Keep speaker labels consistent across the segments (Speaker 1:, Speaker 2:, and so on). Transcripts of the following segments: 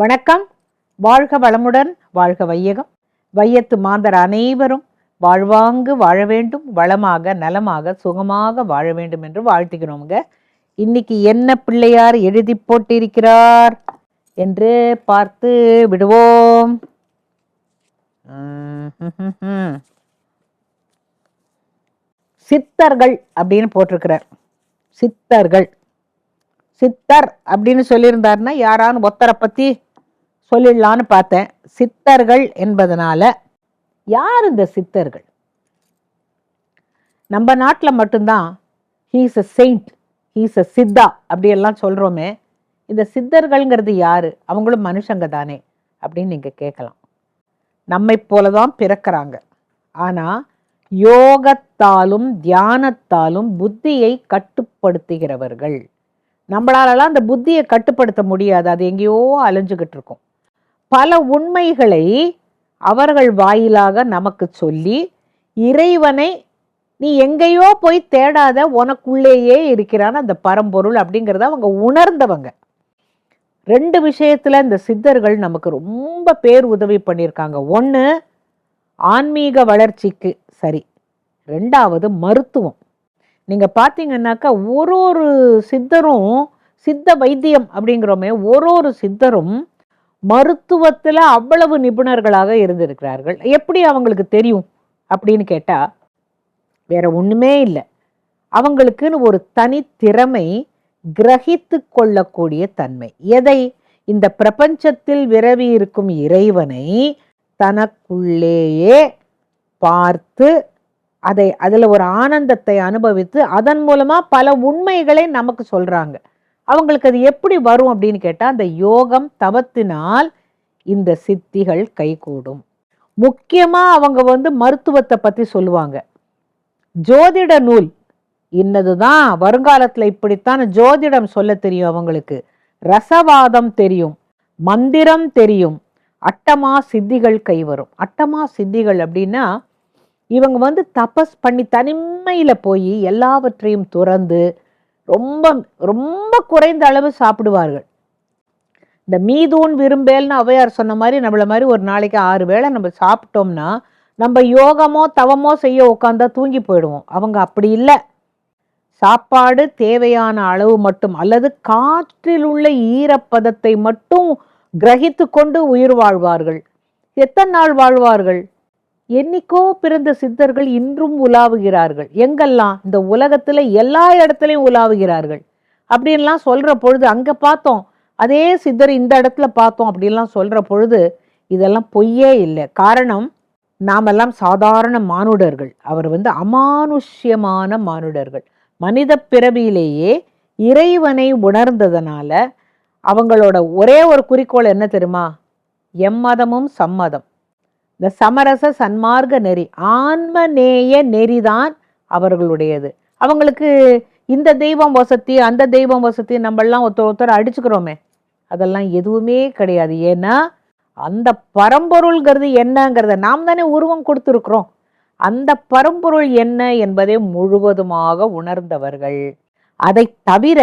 Speaker 1: வணக்கம். வாழ்க வளமுடன் வாழ்க வையகம். வையத்து மாந்தர் அனைவரும் வாழ்வாங்கு வாழ வேண்டும் வளமாக நலமாக சுகமாக வாழ வேண்டும் என்று வாழ்த்துகிறோங்க இன்னைக்கு என்ன பிள்ளையார் எழுதி போட்டிருக்கிறார் என்று பார்த்து விடுவோம். சித்தர்கள் அப்படின்னு போட்டிருக்கிறார். சித்தர்கள். சித்தர் அப்படின்னு சொல்லியிருந்தாருன்னா யாரான்னு ஒத்தரை பற்றி சொல்லிடலான்னு பார்த்தேன். சித்தர்கள் என்பதனால யார் இந்த சித்தர்கள்? நம்ம நாட்டில் மட்டும்தான் he's a saint he's a siddha அப்படியெல்லாம் சொல்கிறோமே இந்த சித்தர்கள்ங்கிறது யார்? அவங்களும் மனுஷங்க தானே அப்படின்னு நீங்கள் கேட்கலாம். நம்மை போல தான் பிறக்கிறாங்க. ஆனால் யோகத்தாலும் தியானத்தாலும் புத்தியை கட்டுப்படுத்துகிறவர்கள். நம்மளாலலாம் அந்த புத்தியை கட்டுப்படுத்த முடியாது. அது எங்கேயோ அலைஞ்சுக்கிட்டு இருக்கும். பல உண்மைகளை அவர்கள் வாயிலாக நமக்கு சொல்லி இறைவனை நீ எங்கேயோ போய் தேடாத உனக்குள்ளேயே இருக்கிறான் அந்த பரம்பொருள் அப்படிங்கிறத அவங்க உணர்ந்தவங்க. ரெண்டு விஷயத்தில் இந்த சித்தர்கள் நமக்கு ரொம்ப பேர் உதவி பண்ணியிருக்காங்க. ஒன்று ஆன்மீக வளர்ச்சிக்கு சரி. ரெண்டாவது மருத்துவம். நீங்கள் பார்த்தீங்கன்னாக்கா ஒரு ஒரு சித்தரும் சித்த வைத்தியம் அப்படிங்கிறோமே ஒரு ஒரு சித்தரும் மருத்துவத்தில் அவ்வளவு நிபுணர்களாக இருந்திருக்கிறார்கள். எப்படி அவங்களுக்கு தெரியும்? அப்படின்னு கேட்டால் வேற ஒன்றுமே இல்லை. அவங்களுக்குன்னு ஒரு தனித்திறமை கிரகித்து கொள்ளக்கூடிய தன்மை. எதை? இந்த பிரபஞ்சத்தில் விரவி இருக்கும் இறைவனை தனக்குள்ளேயே பார்த்து அதை அதில் ஒரு ஆனந்தத்தை அனுபவித்து அதன் மூலமாக பல உண்மைகளை நமக்கு சொல்கிறாங்க அவங்களுக்கு அது எப்படி வரும் அப்படின்னு கேட்டால் அந்த யோகம் தவத்தினால் இந்த சித்திகள் கைகூடும். முக்கியமாக அவங்க வந்து மருத்துவத்தை பற்றி சொல்லுவாங்க. ஜோதிட நூல் இன்னதுதான் வருங்காலத்தில் இப்படித்தான் ஜோதிடம் சொல்ல தெரியும் அவங்களுக்கு. ரசவாதம் தெரியும் மந்திரம் தெரியும் அட்டமா சித்திகள் கைவரும். அட்டமா சித்திகள் அப்படின்னா இவங்க வந்து தபஸ் பண்ணி தனிமையில் போய் எல்லாவற்றையும் துறந்து ரொம்ப ரொம்ப குறைந்த அளவு சாப்பிடுவார்கள். இந்த மீதூன் விரும்பேல்னு ஔவையார் சொன்ன மாதிரி நம்மள மாதிரி ஒரு நாளைக்கு ஆறு வேளை நம்ம சாப்பிட்டோம்னா நம்ம யோகமோ தவமோ செய்ய உட்காந்தா தூங்கி போயிடுவோம். அவங்க அப்படி இல்லை. சாப்பாடு தேவையான அளவு மட்டும் அல்லது காற்றில் உள்ள ஈரப்பதத்தை மட்டும் கிரகித்து கொண்டு உயிர் வாழ்வார்கள். எத்தனை நாள் வாழ்வார்கள்? என்னைக்கோ பிறந்த சித்தர்கள் இன்றும் உலாவுகிறார்கள். எங்கெல்லாம்? இந்த உலகத்தில் எல்லா இடத்துலையும் உலாவுகிறார்கள். அப்படின்லாம் சொல்கிற பொழுது அங்கே பார்த்தோம். அதே சித்தர் இந்த இடத்துல பார்த்தோம் அப்படின்லாம் சொல்கிற பொழுது இதெல்லாம் பொய்யே இல்லை. காரணம் நாமெல்லாம் சாதாரண மானுடர்கள். அவர் வந்து அமானுஷ்யமான மானுடர்கள். மனித பிறவியிலேயே இறைவனை உணர்ந்ததனால அவங்களோட ஒரே ஒரு குறிக்கோள் என்ன தெரியுமா? எம்மதமும் சம்மதம் இந்த சமரச சன்மார்க்க நெறி ஆன்மநேய நெறிதான் அவர்களுடையது. அவங்களுக்கு இந்த தெய்வம் வசதி அந்த தெய்வம் வசதி நம்மெல்லாம் ஒருத்தர் ஒருத்தர் அடிச்சுக்கிறோமே. அதெல்லாம் எதுவுமே கிடையாது. ஏன்னா அந்த பரம்பொருள்ங்கிறது என்னங்கிறத நாம் தானே உருவம் கொடுத்துருக்குறோம். அந்த பரம்பொருள் என்ன என்பதை முழுவதுமாக உணர்ந்தவர்கள். அதை தவிர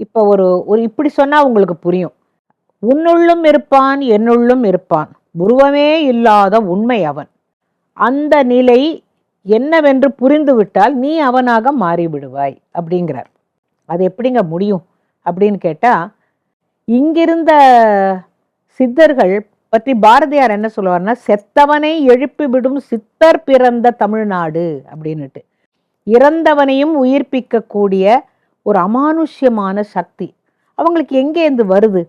Speaker 1: இப்போ ஒரு ஒரு இப்படி சொன்னால் உங்களுக்கு புரியும். உன்னுள்ளும் இருப்பான் என்னுள்ளும் இருப்பான். உருவமே இல்லாத உண்மை அவன். அந்த நிலை என்னவென்று புரிந்துவிட்டால் நீ அவனாக மாறிவிடுவாய் அப்படிங்கிறார். அது எப்படிங்க முடியும் அப்படின்னு கேட்டால் இங்கிருந்த சித்தர்கள் பற்றி பாரதியார் என்ன சொல்லுவார்னா செத்தவனை எழுப்பிவிடும் சித்தர் பிறந்த தமிழ்நாடு அப்படின்னுட்டு. இறந்தவனையும் உயிர்ப்பிக்கக்கூடிய ஒரு அமானுஷ்யமான சக்தி. அவங்களுக்கு எங்கேருந்து வருது?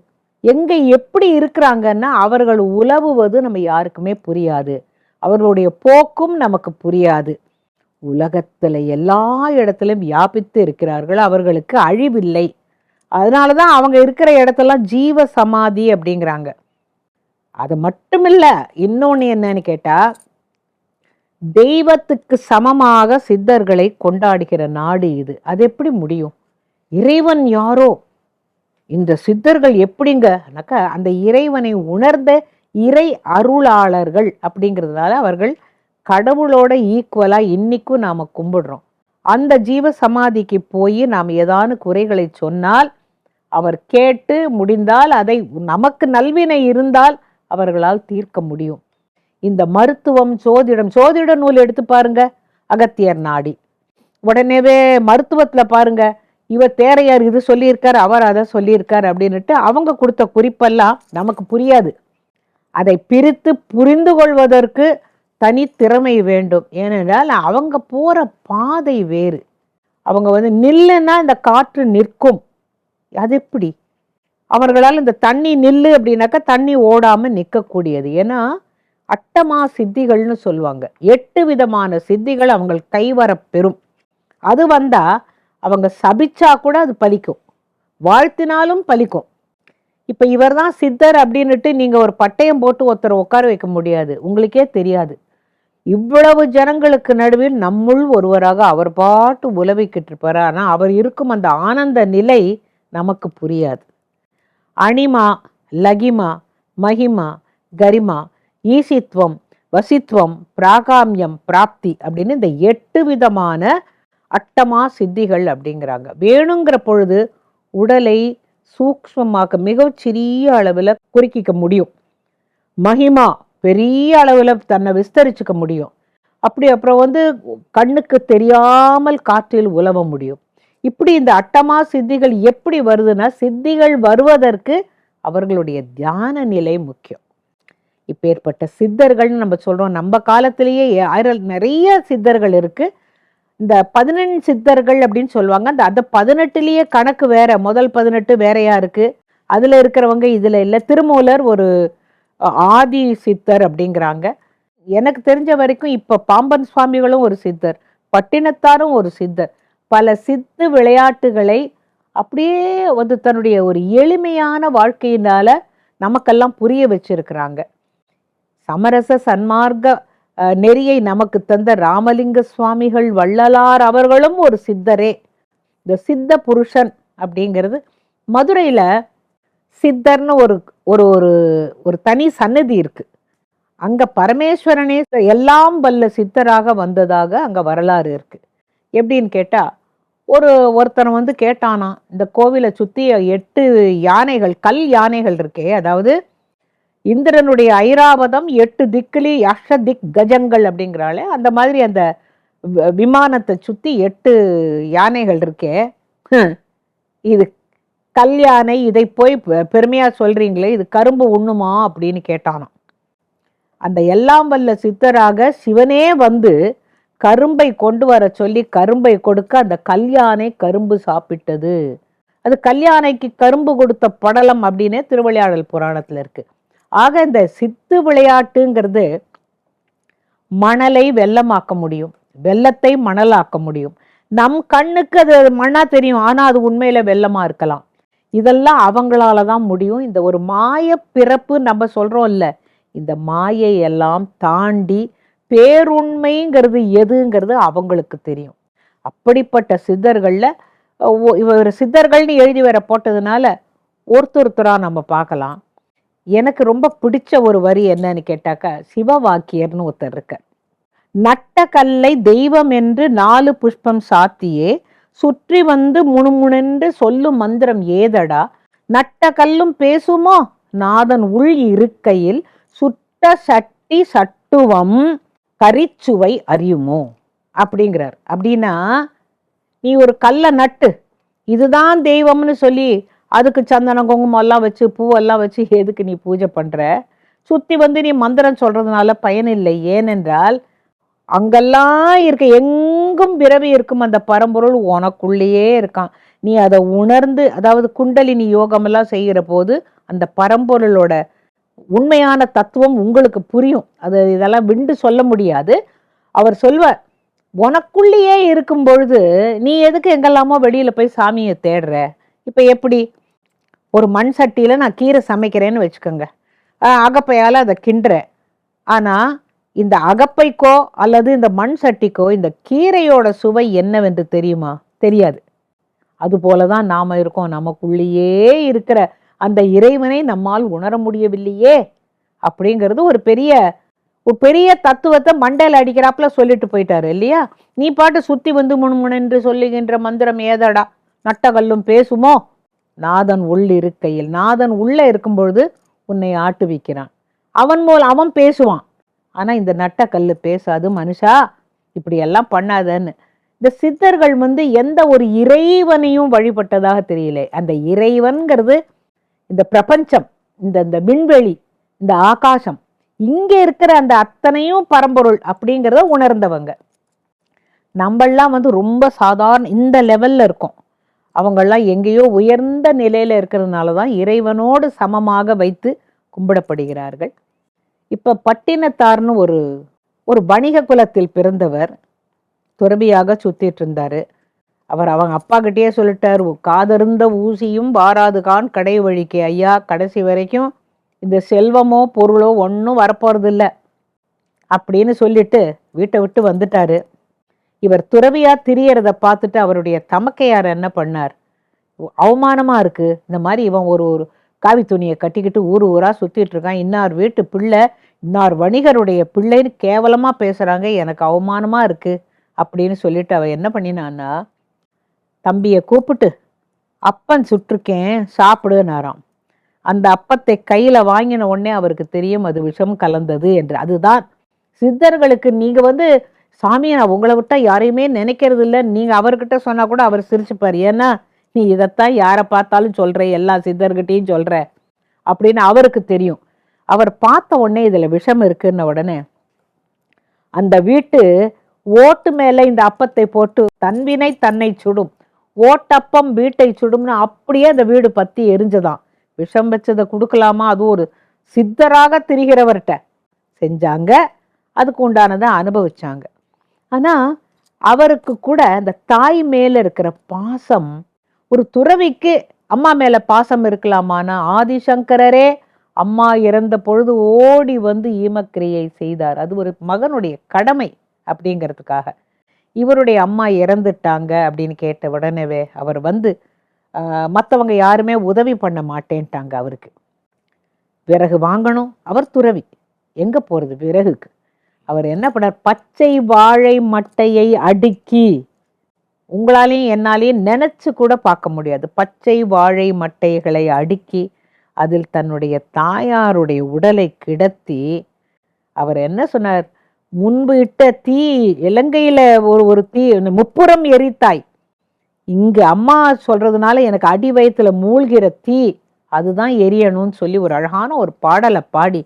Speaker 1: எங்கே எப்படி இருக்கிறாங்கன்னா அவர்கள் உலவுவது நம்ம யாருக்குமே புரியாது. அவர்களுடைய போக்கும் நமக்கு புரியாது. உலகத்தில் எல்லா இடத்துலையும் வியாபித்து இருக்கிறார்கள். அவர்களுக்கு அழிவில்லை. அதனால தான் அவங்க இருக்கிற இடத்தெல்லாம் ஜீவ சமாதி அப்படிங்கிறாங்க. அது மட்டும் இல்லை இன்னொன்று என்னன்னு கேட்டால் தெய்வத்துக்கு சமமாக சித்தர்களை கொண்டாடுகிற நாடு இது. அது எப்படி முடியும்? இறைவன் யாரோ? இந்த சித்தர்கள் எப்படிங்கனாக்கா அந்த இறைவனை உணர்ந்த இறை அருளாளர்கள் அப்படிங்கிறதுனால அவர்கள் கடவுளோட ஈக்குவலாக இன்னைக்கும் நாம் கும்பிடுறோம். அந்த ஜீவ சமாதிக்கு போய் நாம் ஏதான குறைகளை சொன்னால் அவர் கேட்டு முடிந்தால் அதை நமக்கு நல்வினை இருந்தால் அவர்களால் தீர்க்க முடியும். இந்த மருத்துவம் சோதிடம் சோதிட நூல் எடுத்து பாருங்க அகத்தியர் நாடி. உடனேவே மருத்துவத்தில் பாருங்கள் இவர் தேரையார் இது சொல்லியிருக்கார் அவர் அதை சொல்லியிருக்கார் அப்படின்னுட்டு அவங்க கொடுத்த குறிப்பெல்லாம் நமக்கு புரியாது. அதை பிரித்து புரிந்து கொள்வதற்கு தனித்திறமை வேண்டும். ஏனென்றால் அவங்க போகிற பாதை வேறு. அவங்க வந்து நில்லுன்னா இந்த காற்று நிற்கும். அது எப்படி? அவர்களால் இந்த தண்ணி நில்லு அப்படின்னாக்கா தண்ணி ஓடாமல் நிற்கக்கூடியது. ஏன்னா அட்டமா சித்திகள்னு சொல்லுவாங்க. எட்டு விதமான சித்திகள் அவங்கள் கைவரப் பெறும். அது வந்தால் அவங்க சபிச்சா கூட அது பலிக்கும். வாழ்த்தினாலும் பலிக்கும். இப்போ இவர் தான் சித்தர் அப்படின்னுட்டு நீங்கள் ஒரு பட்டயம் போட்டு ஒருத்தரை உட்கார வைக்க முடியாது. உங்களுக்கே தெரியாது. இவ்வளவு ஜனங்களுக்கு நடுவில் நம்முள் ஒருவராக அவர் பாட்டு உலவிக்கிட்டு இருப்பார். ஆனால் அவர் இருக்கும் அந்த ஆனந்த நிலை நமக்கு புரியாது. அணிமா லகிமா மகிமா கரிமா ஈசித்வம் வசித்வம் பிராகாமியம் பிராப்தி அப்படின்னு இந்த எட்டு விதமான அட்டமா சித்திகள் அப்படிங்கிறாங்க. வேணுங்கிற பொழுது உடலை சூக்ஷ்மமாக்க மிகச் சிறிய அளவில் குறுக்கிக்க முடியும். மகிமா பெரிய அளவில் தன்னை விஸ்தரிச்சுக்க முடியும். அப்படி அப்புறம் வந்து கண்ணுக்கு தெரியாமல் காற்றில் உலவ முடியும். இப்படி இந்த அட்டமா சித்திகள் எப்படி வருதுன்னா சித்திகள் வருவதற்கு அவர்களுடைய தியான நிலை முக்கியம். இப்பேற்பட்ட சித்தர்கள்னு நம்ம சொல்கிறோம் நம்ம காலத்திலேயே ஆயிரம் நிறைய சித்தர்கள் இருக்குது இந்த பதினெண் சித்தர்கள் அப்படின்னு சொல்லுவாங்க. அந்த அந்த பதினெட்டுலேயே கணக்கு வேற. முதல் பதினெட்டு வேறையா இருக்கு. அதில் இருக்கிறவங்க இதில் இல்லை. திருமூலர் ஒரு ஆதி சித்தர் அப்படிங்கிறாங்க. எனக்கு தெரிஞ்ச வரைக்கும் இப்போ பாம்பன் சுவாமிகளும் ஒரு சித்தர். பட்டினத்தாரும் ஒரு சித்தர். பல சித்து விளையாட்டுகளை அப்படியே வந்து தன்னுடைய ஒரு எளிமையான வாழ்க்கையினால நமக்கெல்லாம் புரிய வச்சிருக்கிறாங்க. சமரச சன்மார்க்க நெறியை நமக்கு தந்த ராமலிங்க சுவாமிகள் வள்ளலார் அவர்களும் ஒரு சித்தரே. இந்த சித்த புருஷன் அப்படிங்கிறது மதுரையில் சித்தர்னு ஒரு ஒரு ஒரு ஒரு தனி சன்னதி இருக்கு. அங்கே பரமேஸ்வரனே எல்லாம் வல்ல சித்தராக வந்ததாக அங்கே வரலாறு இருக்கு. எப்படின்னு கேட்டால் ஒரு ஒருத்தனை வந்து கேட்டானா இந்த கோவிலை சுற்றி எட்டு யானைகள் கல் யானைகள் இருக்கே அதாவது இந்திரனுடைய ஐராவதம் எட்டு திக்கிலி அஷ திக் கஜங்கள் அப்படிங்கிறாளே. அந்த மாதிரி அந்த விமானத்தை சுத்தி எட்டு யானைகள் இருக்கே. இது கல் யானை இதை போய் பெ- பெருமையா சொல்றீங்களே இது கரும்பு உண்ணுமா அப்படின்னு கேட்டானாம். அந்த எல்லாம் வல்ல சித்தராக சிவனே வந்து கரும்பை கொண்டு வர சொல்லி கரும்பை கொடுக்க அந்த கல்யானை கரும்பு சாப்பிட்டது. அது கல்யாணைக்கு கரும்பு கொடுத்த படலம் அப்படின்னே திருவிளையாடல் புராணத்துல இருக்கு. ஆக இந்த சித்து விளையாட்டுங்கிறது மணலை வெள்ளமாக்க முடியும். வெள்ளத்தை மணலாக்க முடியும். நம் கண்ணுக்கு அது மண்ணா தெரியும். ஆனால் அது உண்மையில வெள்ளமா இருக்கலாம். இதெல்லாம் அவங்களால தான் முடியும். இந்த ஒரு மாய பிறப்பு நம்ம சொல்றோம் இல்ல இந்த மாயை எல்லாம் தாண்டி பேருண்மைங்கிறது எதுங்கிறது அவங்களுக்கு தெரியும். அப்படிப்பட்ட சித்தர்களில் இவர் சித்தர்கள்னு எழுதி வர போட்டதுனால ஒருத்தொருத்தரா நம்ம பார்க்கலாம். எனக்கு ரொம்ப பிடிச்ச ஒரு வரி என்னன்னு கேட்டாக்கா சிவவாக்கியர்னு ஒருத்தர் இருக்கார். நட்ட கல்லை தெய்வம் என்று நாலு புஷ்பம் சாத்தியே சுற்றி வந்து முணுமுணுன்று சொல்லும் மந்திரம் ஏதடா? நட்ட கல்லும் பேசுமோ? நாதன் உள் இருக்கையில் சுட்ட சட்டி சட்டுவம் கரிச்சுவை அறியுமோ? அப்படிங்கிறார். அப்படின்னா நீ ஒரு கல்லை நட்டு இதுதான் தெய்வம்னு சொல்லி அதுக்கு சந்தனம் குங்குமம் எல்லாம் வச்சு பூவெல்லாம் வச்சு எதுக்கு நீ பூஜை பண்ணுற சுற்றி வந்து நீ மந்திரம் சொல்கிறதுனால பயனில்லை ஏனென்றால் அங்கெல்லாம் இருக்க எங்கும் பிறவி இருக்கும் அந்த பரம்பொருள் உனக்குள்ளேயே இருக்கான். நீ அதை உணர்ந்து அதாவது குண்டலினி யோகமெல்லாம் செய்கிற போது அந்த பரம்பொருளோட உண்மையான தத்துவம் உங்களுக்கு புரியும். அது இதெல்லாம் விண்டு சொல்ல முடியாது. அவர் சொல்வார் உனக்குள்ளேயே இருக்கும் பொழுது நீ எதுக்கு எங்கெல்லாமோ வெளியில் போய் சாமியை தேடுற? இப்போ எப்படி? ஒரு மண் சட்டியில் நான் கீரை சமைக்கிறேன்னு வச்சுக்கோங்க. அகப்பையால் அதை கிண்டுறேன். ஆனால் இந்த அகப்பைக்கோ அல்லது இந்த மண் சட்டிக்கோ இந்த கீரையோட சுவை என்னவென்று தெரியுமா? தெரியாது. அது போலதான் நாம் இருக்கோம். நமக்குள்ளேயே இருக்கிற அந்த இறைவனை நம்மால் உணர முடியவில்லையே அப்படிங்கிறது ஒரு பெரிய ஒரு பெரிய தத்துவத்தை மண்டையில் அடிக்கிறாப்புல சொல்லிட்டு போயிட்டாரு இல்லையா? நீ பாட்டு சுற்றி வந்து முணுமுணென்று சொல்லுகின்ற மந்திரம் ஏதடா? நட்டகல்லும் பேசுமோ? நாதன் உள் இருக்கையில். நாதன் உள்ளே இருக்கும் பொழுது உன்னை ஆட்டுவிக்கிறான். அவன் மூலம் அவன் பேசுவான். ஆனால் இந்த நட்டக்கல்லு பேசாது மனுஷா. இப்படி எல்லாம் பண்ணாதன்னு. இந்த சித்தர்கள் வந்து எந்த ஒரு இறைவனையும் வழிபட்டதாக தெரியல. அந்த இறைவன்கிறது இந்த பிரபஞ்சம் இந்த இந்த விண்வெளி இந்த ஆகாசம். இங்கே இருக்கிற அந்த அத்தனையும் பரம்பொருள் அப்படிங்கிறத உணர்ந்தவங்க. நம்மெல்லாம் வந்து ரொம்ப சாதாரண இந்த லெவலில் இருக்கோம். அவங்கள்லாம் எங்கேயோ உயர்ந்த நிலையில் இருக்கிறதுனால தான் இறைவனோடு சமமாக வைத்து கும்பிடப்படுகிறார்கள். இப்போ பட்டினத்தார்னு ஒரு ஒரு வணிக குலத்தில் பிறந்தவர் துறவியாக சுத்திட்டு இருந்தார். அவர் அவங்க அப்பா கிட்டேயே சொல்லிட்டார் காதருந்த ஊசியும் வாராது கான் கடை வழிக்கு ஐயா. கடைசி வரைக்கும் இந்த செல்வமோ பொருளோ ஒன்றும் வரப்போறது அப்படின்னு சொல்லிட்டு வீட்டை விட்டு வந்துட்டாரு. இவர் துறவியா திரியறத பார்த்துட்டு அவருடைய தமக்கையார் என்ன பண்ணார்? அவமானமா இருக்கு. இந்த மாதிரி இவன் ஒரு ஒரு காவி துணியை கட்டிக்கிட்டு ஊர் ஊரா சுத்திட்டு இருக்கான். இன்னார் வீட்டு பிள்ளை இன்னார் வணிகருடைய பிள்ளைன்னு கேவலமா பேசுறாங்க. எனக்கு அவமானமா இருக்கு அப்படின்னு சொல்லிட்டு அவன் என்ன பண்ணினான்னா தம்பியை கூப்பிட்டு அப்பன் சுட்டிருக்கேன் சாப்பிடுனாராம் அந்த அப்பத்தை கையில வாங்கின உடனே அவருக்கு தெரியும் அது விஷம் கலந்தது என்று. அதுதான் சித்தர்களுக்கு நீங்க வந்து சாமி நான் உங்களை விட்டா யாரையுமே நினைக்கிறது இல்லை. நீங்கள் அவர்கிட்ட சொன்னால் கூட அவர் சிரிச்சுப்பார். ஏன்னா நீ இதைத்தான் யாரை பார்த்தாலும் சொல்கிற எல்லா சித்தர்கிட்டையும் சொல்கிற அப்படின்னு அவருக்கு தெரியும். அவர் பார்த்த உடனே இதில் விஷம் இருக்குன்ன உடனே அந்த வீட்டு ஓட்டு மேலே இந்த அப்பத்தை போட்டு தன்வினை தன்னை சுடும் ஓட்டப்பம் வீட்டை சுடும்னு அப்படியே அந்த வீடு பற்றி எரிஞ்சதாம் விஷம் வச்சதை கொடுக்கலாமா? அது ஒரு சித்தராக திரிகிறவர்கிட்ட செஞ்சாங்க. அதுக்கு உண்டானதை அனுபவிச்சாங்க. ஆனால் அவருக்கு கூட அந்த தாய் மேலே இருக்கிற பாசம் ஒரு துறவிக்கு அம்மா மேலே பாசம் இருக்கலாமானா? ஆதிசங்கரரே அம்மா இறந்த பொழுது ஓடி வந்து ஈமக்கிரியை செய்தார். அது ஒரு மகனுடைய கடமை அப்படிங்கிறதுக்காக. இவருடைய அம்மா இறந்துட்டாங்க அப்படின்னு கேட்ட உடனேவே அவர் வந்து மற்றவங்க யாருமே உதவி பண்ண மாட்டேன்ட்டாங்க அவருக்கு. விறகு வாங்கணும். அவர் துறவி. எங்கே போகிறது விறகுக்கு? அவர் என்ன பண்ணார்? பச்சை வாழை மட்டையை அடுக்கி உங்களாலையும் என்னாலையும் நினச்சி கூட பார்க்க முடியாது. பச்சை வாழை மட்டைகளை அடுக்கி அதில் தன்னுடைய தாயாருடைய உடலை கிடத்தி அவர் என்ன சொன்னார்? முன்பு இட்ட தீ இலங்கையில் ஒரு ஒரு தீ முப்புறம் எரித்தாய். இங்கு அம்மா சொல்றதுனால எனக்கு அடி வயத்தில் மூழ்கிற தீ அதுதான் எரியணும்னு சொல்லி ஒரு அழகான ஒரு பாடலை பாடி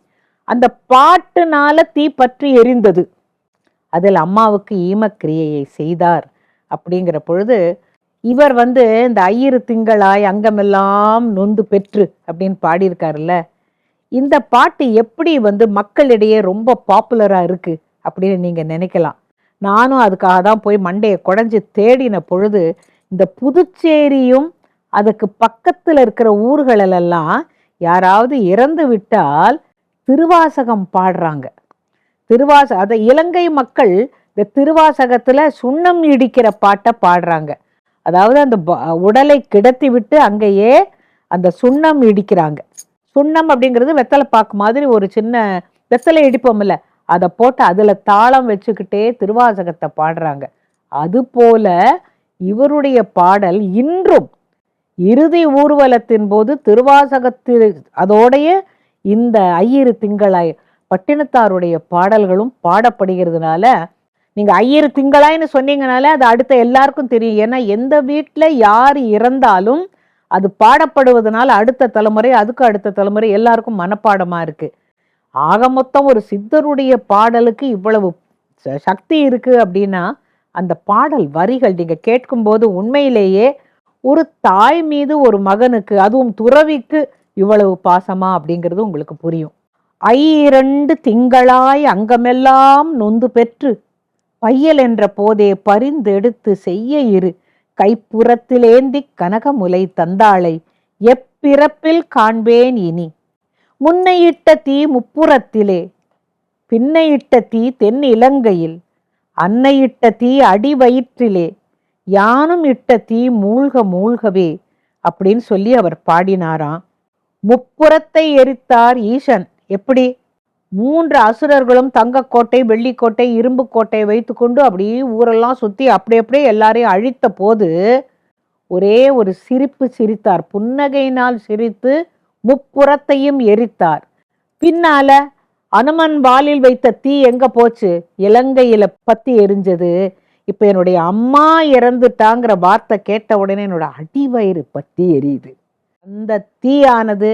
Speaker 1: அந்த பாட்டுனால தீ பற்றி எரிந்தது. அதில் அம்மாவுக்கு ஈமக்கிரியையை செய்தார். அப்படிங்கிற பொழுது இவர் வந்து இந்த ஐயிரு திங்களாய் அங்கமெல்லாம் நொந்து பெற்று அப்படின்னு பாடியிருக்காருல்ல இந்த பாட்டு எப்படி வந்து மக்களிடையே ரொம்ப பாப்புலராக இருக்கு அப்படின்னு நீங்கள் நினைக்கலாம். நானும் அதுக்காக தான் போய் மண்டையை குடஞ்சி தேடின பொழுது இந்த புதுச்சேரியும் அதுக்கு பக்கத்தில் இருக்கிற ஊர்களெல்லாம் யாராவது இறந்து விட்டால் திருவாசகம் பாடுறாங்க. திருவாச அதை இலங்கை மக்கள் இந்த திருவாசகத்தில் சுண்ணம் இடிக்கிற பாட்டை பாடுறாங்க. அதாவது அந்த உடலை கிடத்தி விட்டு அங்கேயே அந்த சுண்ணம் இடிக்கிறாங்க. சுண்ணம் அப்படிங்கிறது வெத்தலை பாக்கு மாதிரி ஒரு சின்ன வெத்தலை இடிப்போம்ல அதை போட்டு அதில் தாளம் வச்சுக்கிட்டே திருவாசகத்தை பாடுறாங்க. அதுபோல இவருடைய பாடல் இன்றும் இறுதி ஊர்வலத்தின் போது திருவாசகத்தில் அதோடைய இந்த ஐயிரு திங்களாய் பட்டினத்தாருடைய பாடல்களும் பாடப்படுகிறதுனால நீங்கள் ஐயிரு திங்களாய்னு சொன்னீங்கனால அது அடுத்த எல்லாருக்கும் தெரியும். ஏன்னா எந்த வீட்டில் யார் இறந்தாலும் அது பாடப்படுவதனால அடுத்த தலைமுறை அதுக்கு அடுத்த தலைமுறை எல்லாருக்கும் மனப்பாடமாக இருக்குது ஆக மொத்தம் ஒரு சித்தருடைய பாடலுக்கு இவ்வளவு சக்தி இருக்குது அப்படின்னா அந்த பாடல் வரிகள் நீங்கள் கேட்கும்போது உண்மையிலேயே ஒரு தாய் மீது ஒரு மகனுக்கு அதுவும் துறவிக்கு இவ்வளவு பாசமா அப்படிங்கிறது உங்களுக்கு புரியும். ஐரண்டு திங்களாய் அங்கமெல்லாம் நொந்து பெற்று பையல் என்ற போதே பரிந்தெடுத்து செய்ய இரு. கைப்புறத்திலேந்தி கனகமுலை தந்தாளை எப்பிறப்பில் காண்பேன் இனி. முன்னையிட்ட தீ முப்புறத்திலே பின்னையிட்ட தீ தென் இலங்கையில் அன்னையிட்ட தீ அடி வயிற்றிலே யானும் இட்ட தீ மூழ்க மூழ்கவே அப்படின்னு சொல்லி அவர் பாடினாராம். முப்புறத்தை எரித்தார் ஈசன். எப்படி? மூன்று அசுரர்களும் தங்கக்கோட்டை வெள்ளிக்கோட்டை இரும்பு கோட்டை வைத்துக்கொண்டு அப்படியே ஊரெல்லாம் சுற்றி அப்படி அப்படியே எல்லாரையும் அழித்த போது ஒரே ஒரு சிரிப்பு சிரித்தார். புன்னகையினால் சிரித்து முப்புறத்தையும் எரித்தார். பின்னால அனுமன் வாலில் வைத்த தீ எங்க போச்சு? இலங்கையில பத்தி எரிஞ்சது. இப்ப என்னுடைய அம்மா இறந்துட்டாங்கிற வார்த்தை கேட்ட உடனே என்னோட அடிவயிறு பத்தி எரியுது. அந்த தீயானது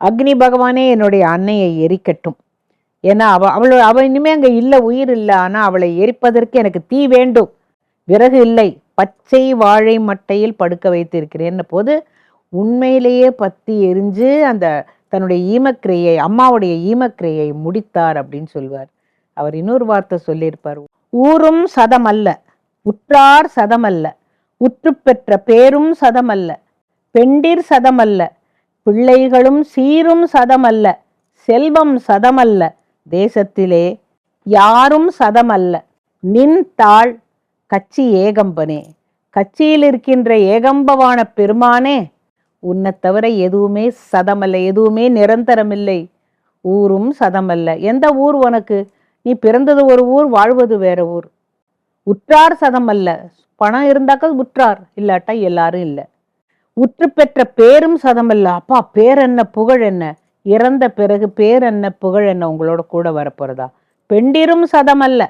Speaker 1: அக்னி பகவானே என்னுடைய அன்னையை எரிக்கட்டும். ஏன்னா அவ அவள் அவள் இனிமே அங்கே இல்லை உயிர் இல்லை. ஆனால் அவளை எரிப்பதற்கு எனக்கு தீ வேண்டும். விறகு இல்லை. பச்சை வாழை மட்டையில் படுக்க வைத்திருக்கிறேன் போது உண்மையிலேயே பத்தி எரிஞ்சு அந்த தன்னுடைய ஈமக்கிரையை அம்மாவுடைய ஈமக்கிரையை முடித்தார் அப்படின்னு சொல்வார். அவர் இன்னொரு வார்த்தை சொல்லியிருப்பார். ஊரும் சதம் அல்ல உற்றார் சதம் அல்ல உற்று பெற்ற பேரும் சதம் அல்ல பெண்டிர் சதம் அல்ல பிள்ளைகளும் சீரும் சதம் அல்ல செல்வம் சதமல்ல. தேசத்திலே யாரும் சதமல்ல. நின் தாழ் கச்சி ஏகம்பனே. கட்சியில் இருக்கின்ற ஏகம்பவான பெருமானே உன்னை தவிர எதுவுமே சதமல்ல எதுவுமே நிரந்தரமில்லை. ஊரும் சதமல்ல. எந்த ஊர் உனக்கு? நீ பிறந்தது ஒரு ஊர் வாழ்வது வேற ஊர். உற்றார் சதமல்ல. பணம் இருந்தாக்கா உற்றார். இல்லாட்டா எல்லாரும் இல்லை. உற்று பெற்ற பேரும் சதமல்ல. அப்பா பேர் என்ன புகழ் என்ன? இறந்த பிறகு பேர் என்ன புகழ் என்ன உங்களோட கூட வரப்போறதா? பெண்டிரும் சதமல்ல.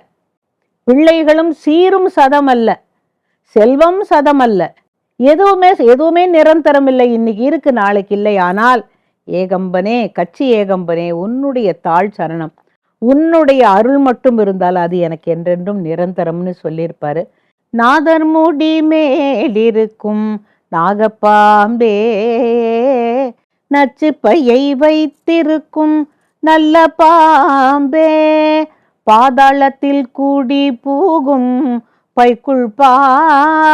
Speaker 1: பிள்ளைகளும் சீரும் சதமல்ல. செல்வம் சதமல்ல. எதுவுமே எதுவுமே நிரந்தரம் இல்லை. இன்னைக்கு இருக்கு நாளைக்கு இல்லை. ஆனால் ஏகம்பனே கட்சி ஏகம்பனே உன்னுடைய தாழ் சரணம். உன்னுடைய அருள் மட்டும் இருந்தால் அது எனக்கு என்றென்றும் நிரந்தரம்னு சொல்லியிருப்பாரு. நாதர் மேலிருக்கும் நாகப்பாம்பே நச்சு பையை வைத்திருக்கும் நல்ல பாம்பே. பாதாளத்தில் கூடி பூகும் பைக்குள் பாம்பே.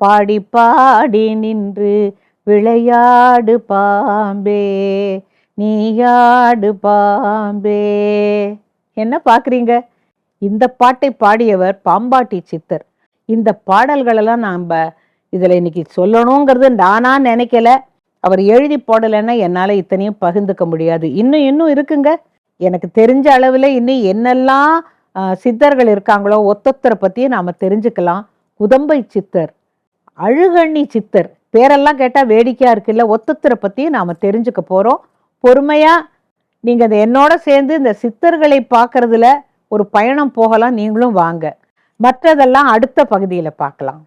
Speaker 1: பாடி பாடி நின்று விளையாடு பாம்பே. நீயாடு பாம்பே. என்ன பார்க்குறீங்க இந்த பாட்டை பாடியவர் பாம்பாட்டி சித்தர். இந்த பாடல்களெல்லாம் நாம் இதில் இன்னைக்கு சொல்லணுங்கிறது நானா நினைக்கல. அவர் எழுதி போடலைன்னா என்னால் இத்தனையும் பகிர்ந்துக்க முடியாது. இன்னும் இன்னும் இருக்குங்க. எனக்கு தெரிஞ்ச அளவில் இன்னும் என்னெல்லாம் சித்தர்கள் இருக்காங்களோ ஒத்தொத்தரை பற்றியும் நாம் தெரிஞ்சுக்கலாம். குதம்பை சித்தர் அழுகண்ணி சித்தர் பேரெல்லாம் கேட்டால் வேடிக்கையாக இருக்குல்ல? ஒத்தொத்தரை பற்றியும் நாம் தெரிஞ்சுக்க போகிறோம் பொறுமையாக நீங்கள் அதை என்னோட சேர்ந்து இந்த சித்தர்களை பார்க்குறதுல ஒரு பயணம் போகலாம். நீங்களும் வாங்க. மற்றதெல்லாம் அடுத்த பகுதியில் பார்க்கலாம்.